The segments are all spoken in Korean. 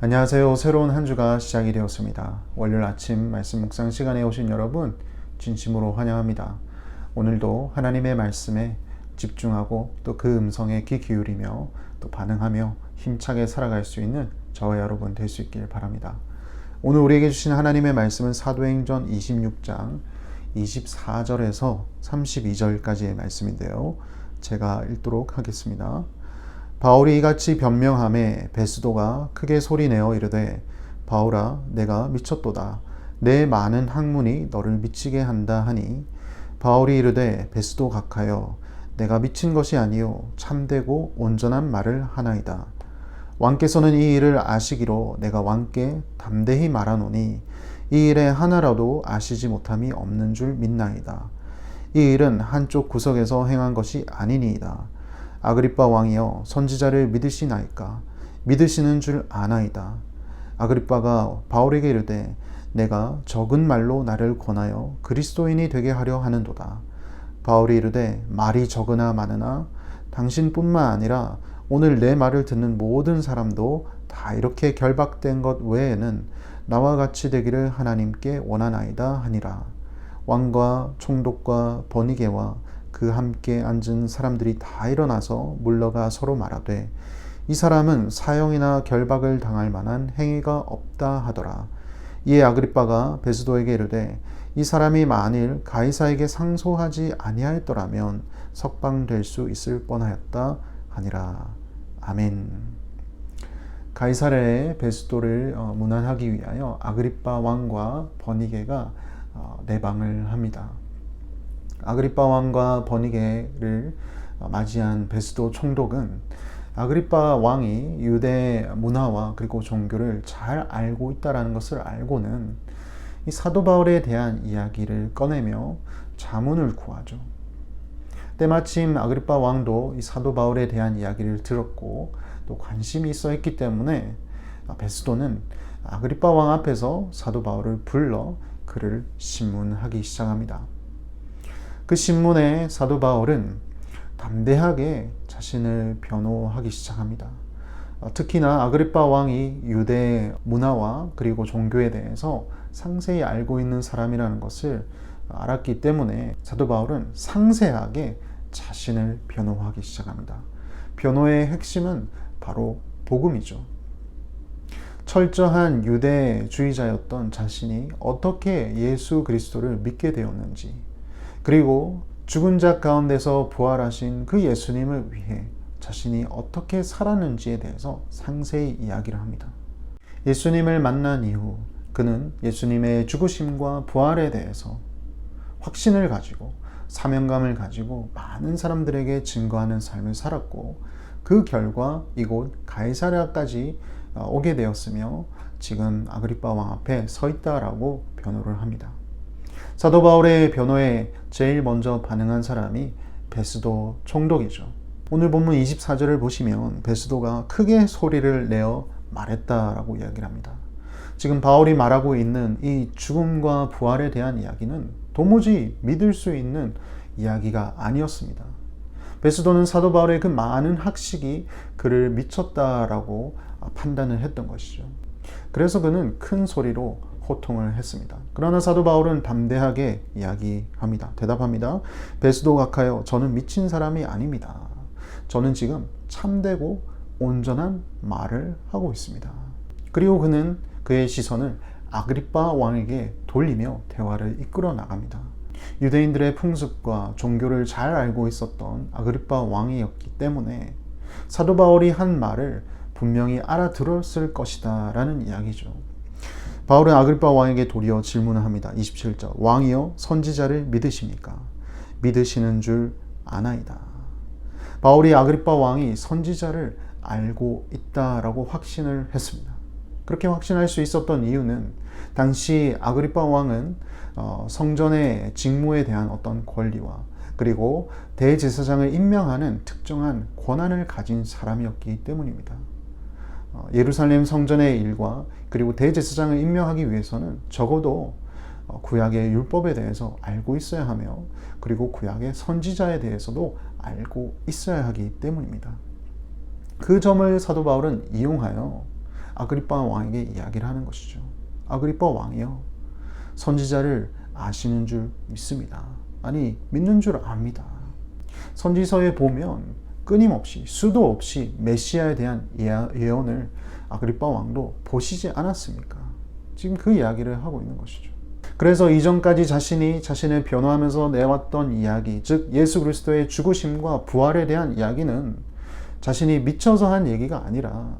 안녕하세요. 새로운 한 주가 시작이 되었습니다. 월요일 아침 말씀 묵상 시간에 오신 여러분 진심으로 환영합니다. 오늘도 하나님의 말씀에 집중하고 또 그 음성에 귀 기울이며 또 반응하며 힘차게 살아갈 수 있는 저와 여러분 될 수 있길 바랍니다. 오늘 우리에게 주신 하나님의 말씀은 사도행전 26장 24절에서 32절까지의 말씀인데요. 제가 읽도록 하겠습니다. 바울이 이같이 변명함에 베스도가 크게 소리내어 이르되 바울아 내가 미쳤도다. 내 많은 학문이 너를 미치게 한다 하니. 바울이 이르되 베스도 각하여 내가 미친 것이 아니요 참되고 온전한 말을 하나이다. 왕께서는 이 일을 아시기로 내가 왕께 담대히 말하노니 이 일에 하나라도 아시지 못함이 없는 줄 믿나이다. 이 일은 한쪽 구석에서 행한 것이 아니니이다 아그리빠 왕이여 선지자를 믿으시나이까 믿으시는 줄 아나이다. 아그리빠가 바울에게 이르되 내가 적은 말로 나를 권하여 그리스도인이 되게 하려 하는도다. 바울이 이르되 말이 적으나 많으나 당신뿐만 아니라 오늘 내 말을 듣는 모든 사람도 다 이렇게 결박된 것 외에는 나와 같이 되기를 하나님께 원하나이다 하니라. 왕과 총독과 버니게와 그 함께 앉은 사람들이 다 일어나서 물러가 서로 말하되 이 사람은 사형이나 결박을 당할 만한 행위가 없다 하더라. 이에 아그리빠가 베스도에게 이르되 이 사람이 만일 가이사에게 상소하지 아니하였더라면 석방될 수 있을 뻔하였다 하니라. 아멘. 가이사레의 베스도를 어, 문안하기 위하여 아그리빠 왕과 버니게가 어, 내방을 합니다. 아그리빠 왕과 버니게를 맞이한 베스도 총독은 아그리빠 왕이 유대 문화와 그리고 종교를 잘 알고 있다라는 것을 알고는 이 사도 바울에 대한 이야기를 꺼내며 자문을 구하죠. 때마침 아그리빠 왕도 이 사도 바울에 대한 이야기를 들었고 또 관심이 있어 했기 때문에 베스도는 아그리빠 왕 앞에서 사도 바울을 불러 그를 신문하기 시작합니다. 그 신문에 사도 바울은 담대하게 자신을 변호하기 시작합니다. 어, 특히나 아그리파 왕이 유대 문화와 그리고 종교에 대해서 상세히 알고 있는 사람이라는 것을 알았기 때문에 사도 바울은 상세하게 자신을 변호하기 시작합니다. 변호의 핵심은 바로 복음이죠. 철저한 유대주의자였던 자신이 어떻게 예수 그리스도를 믿게 되었는지, 그리고 죽은 자 가운데서 부활하신 그 예수님을 위해 자신이 어떻게 살았는지에 대해서 상세히 이야기를 합니다. 예수님을 만난 이후 그는 예수님의 죽으심과 부활에 대해서 확신을 가지고 사명감을 가지고 많은 사람들에게 증거하는 삶을 살았고 그 결과 이곳 가이사랴까지 어, 오게 되었으며 지금 아그리파 왕 앞에 서 있다라고 변호를 합니다. 사도 바울의 변호에 제일 먼저 반응한 사람이 베스도 총독이죠. 오늘 본문 24절을 보시면 베스도가 크게 소리를 내어 말했다라고 이야기를 합니다. 지금 바울이 말하고 있는 이 죽음과 부활에 대한 이야기는 도무지 믿을 수 있는 이야기가 아니었습니다. 베스도는 사도 바울의 그 많은 학식이 그를 미쳤다라고 판단을 했던 것이죠. 그래서 그는 큰 소리로 호통을 했습니다. 그러나 사도 바울은 담대하게 이야기합니다. 대답합니다. 베스도 각하여 저는 미친 사람이 아닙니다. 저는 지금 참되고 온전한 말을 하고 있습니다. 그리고 그는 그의 시선을 아그리파 왕에게 돌리며 대화를 이끌어 나갑니다. 유대인들의 풍습과 종교를 잘 알고 있었던 아그리파 왕이었기 때문에 사도 바울이 한 말을 분명히 알아들었을 것이다 라는 이야기죠. 바울은 아그리파 왕에게 도리어 질문을 합니다. 27절. 왕이여 선지자를 믿으십니까? 믿으시는 줄 아나이다. 바울이 아그리파 왕이 선지자를 알고 있다라고 확신을 했습니다. 그렇게 확신할 수 있었던 이유는 당시 아그리파 왕은 어, 성전의 직무에 대한 어떤 권리와 그리고 대제사장을 임명하는 특정한 권한을 가진 사람이었기 때문입니다. 어, 예루살렘 성전의 일과 그리고 대제사장을 임명하기 위해서는 적어도 어, 구약의 율법에 대해서 알고 있어야 하며 그리고 구약의 선지자에 대해서도 알고 있어야 하기 때문입니다. 그 점을 사도 바울은 이용하여 아그리파 왕에게 이야기를 하는 것이죠. 아그리파 왕이요. 선지자를 아시는 줄 믿습니다. 아니, 믿는 줄 압니다. 선지서에 보면 끊임없이 수도 없이 메시아에 대한 예언을 아그리파 왕도 보시지 않았습니까? 지금 그 이야기를 하고 있는 것이죠. 그래서 이전까지 자신이 자신을 변호하면서 내왔던 이야기, 즉 예수 그리스도의 죽으심과 부활에 대한 이야기는 자신이 미쳐서 한 얘기가 아니라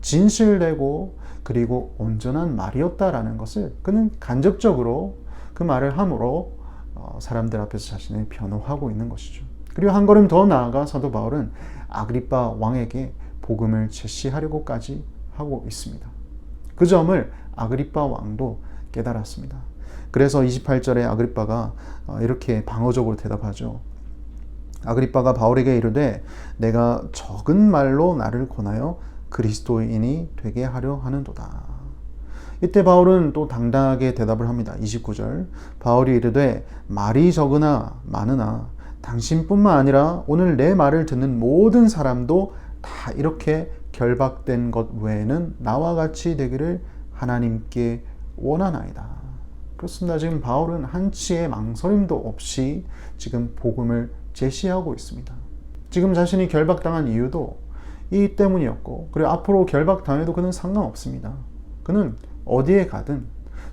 진실되고 그리고 온전한 말이었다라는 것을 그는 간접적으로 그 말을 함으로 어, 사람들 앞에서 자신을 변호하고 있는 것이죠. 그리고 한 걸음 더 나아가 사도 바울은 아그리파 왕에게 복음을 제시하려고까지 하고 있습니다. 그 점을 아그리파 왕도 깨달았습니다. 그래서 28절에 아그리파가 어, 이렇게 방어적으로 대답하죠. 아그리파가 바울에게 이르되 내가 적은 말로 나를 권하여 그리스도인이 되게 하려 하는도다. 이때 바울은 또 당당하게 대답을 합니다. 29절. 바울이 이르되 말이 적으나 많으나 당신뿐만 아니라 오늘 내 말을 듣는 모든 사람도 다 이렇게 결박된 것 외에는 나와 같이 되기를 하나님께 원하나이다. 그렇습니다. 지금 바울은 한치의 망설임도 없이 지금 복음을 제시하고 있습니다. 지금 자신이 결박당한 이유도 이 때문이었고, 그리고 앞으로 결박당해도 그는 상관없습니다. 그는 어디에 가든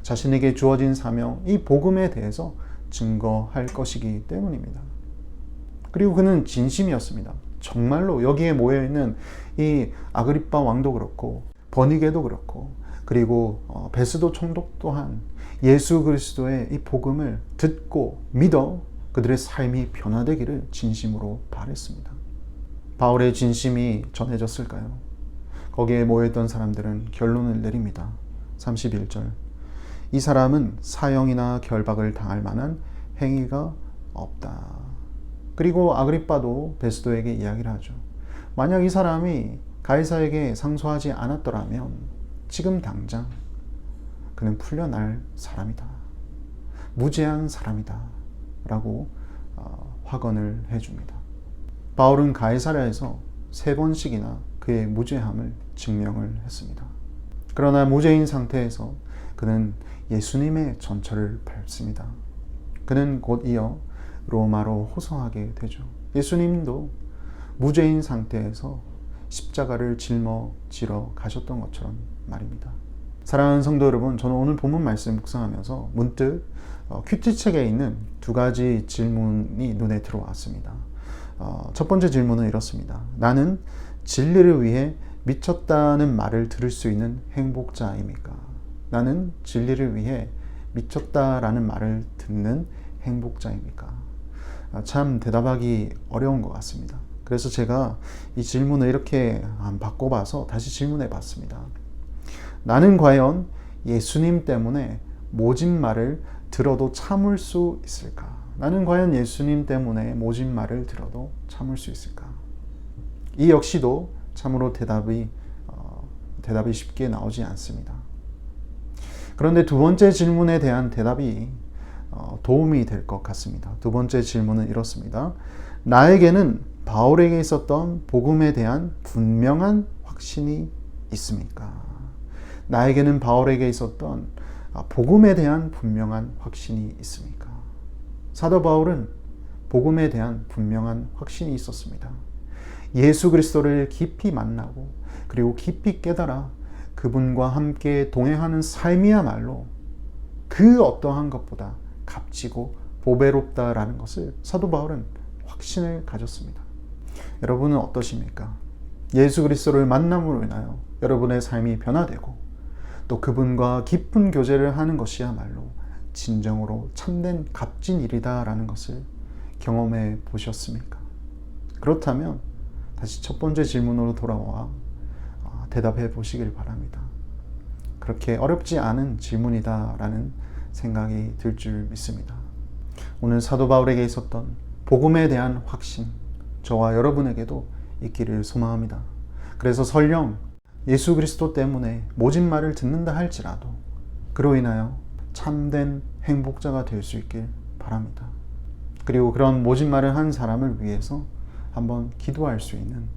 자신에게 주어진 사명, 이 복음에 대해서 증거할 것이기 때문입니다. 그리고 그는 진심이었습니다. 정말로 여기에 모여 있는 이 아그리파 왕도 그렇고 버니게도 그렇고 그리고 어, 베스도 총독 또한 예수 그리스도의 이 복음을 듣고 믿어 그들의 삶이 변화되기를 진심으로 바랬습니다. 바울의 진심이 전해졌을까요? 거기에 모여있던 사람들은 결론을 내립니다. 31절. 이 사람은 사형이나 결박을 당할 만한 행위가 없다. 그리고 아그리빠도 베스도에게 이야기를 하죠. 만약 이 사람이 가이사에게 상소하지 않았더라면 지금 당장 그는 풀려날 사람이다. 무죄한 사람이다. 라고 어, 확언을 해줍니다. 바울은 가이사랴에서 세 번씩이나 그의 무죄함을 증명을 했습니다. 그러나 무죄인 상태에서 그는 예수님의 전철을 밟습니다. 그는 곧 이어 로마로 호송하게 되죠. 예수님도 무죄인 상태에서 십자가를 짊어지러 가셨던 것처럼 말입니다. 사랑하는 성도 여러분, 저는 오늘 본문 말씀 묵상하면서 문득 어, 큐티 책에 있는 두 가지 질문이 눈에 들어왔습니다. 어, 첫 번째 질문은 이렇습니다. 나는 진리를 위해 미쳤다는 말을 들을 수 있는 행복자입니까? 나는 진리를 위해 미쳤다라는 말을 듣는 행복자입니까? 아, 참 대답하기 어려운 것 같습니다. 그래서 제가 이 질문을 이렇게 바꿔봐서 다시 질문해 봤습니다. 나는 과연 예수님 때문에 모진 말을 들어도 참을 수 있을까? 나는 과연 예수님 때문에 모진 말을 들어도 참을 수 있을까? 이 역시도 참으로 대답이 어, 대답이 쉽게 나오지 않습니다. 그런데 두 번째 질문에 대한 대답이 어, 도움이 될 것 같습니다. 두 번째 질문은 이렇습니다. 나에게는 바울에게 있었던 복음에 대한 분명한 확신이 있습니까? 나에게는 바울에게 있었던 아, 복음에 대한 분명한 확신이 있습니까? 사도 바울은 복음에 대한 분명한 확신이 있었습니다. 예수 그리스도를 깊이 만나고 그리고 깊이 깨달아 그분과 함께 동행하는 삶이야말로 그 어떠한 것보다 값지고 보배롭다라는 것을 사도 바울은 확신을 가졌습니다. 여러분은 어떠십니까? 예수 그리스도를 만남으로 인하여 여러분의 삶이 변화되고 또 그분과 깊은 교제를 하는 것이야말로 진정으로 참된 값진 일이다라는 것을 경험해 보셨습니까? 그렇다면 다시 첫 번째 질문으로 돌아와 어, 대답해 보시길 바랍니다. 그렇게 어렵지 않은 질문이다라는 생각이 들 줄 믿습니다. 오늘 사도 바울에게 있었던 복음에 대한 확신, 저와 여러분에게도 있기를 소망합니다. 그래서 설령 예수 그리스도 때문에 모진 말을 듣는다 할지라도 그로 인하여 참된 행복자가 될 수 있길 바랍니다. 그리고 그런 모진 말을 한 사람을 위해서 한번 기도할 수 있는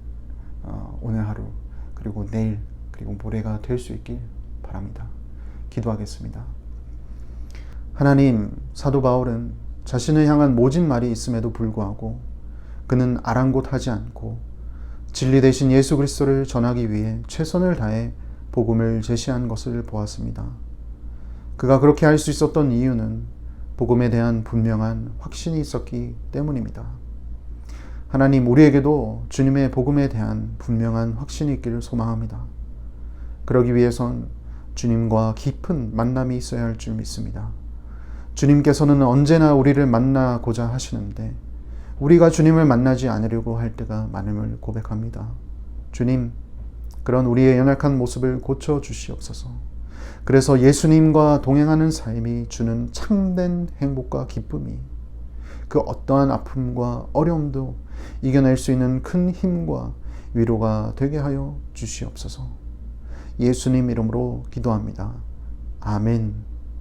어, 오늘 하루 그리고 내일 그리고 모래가 될 수 있길 바랍니다. 기도하겠습니다. 하나님, 사도 바울은 자신을 향한 모진 말이 있음에도 불구하고 그는 아랑곳하지 않고 진리 대신 예수 그리스도를 전하기 위해 최선을 다해 복음을 제시한 것을 보았습니다. 그가 그렇게 할 수 있었던 이유는 복음에 대한 분명한 확신이 있었기 때문입니다. 하나님, 우리에게도 주님의 복음에 대한 분명한 확신이 있기를 소망합니다. 그러기 위해선 주님과 깊은 만남이 있어야 할 줄 믿습니다. 주님께서는 언제나 우리를 만나고자 하시는데 우리가 주님을 만나지 않으려고 할 때가 많음을 고백합니다. 주님, 그런 우리의 연약한 모습을 고쳐 주시옵소서. 그래서 예수님과 동행하는 삶이 주는 참된 행복과 기쁨이 그 어떠한 아픔과 어려움도 이겨낼 수 있는 큰 힘과 위로가 되게 하여 주시옵소서. 예수님 이름으로 기도합니다. 아멘.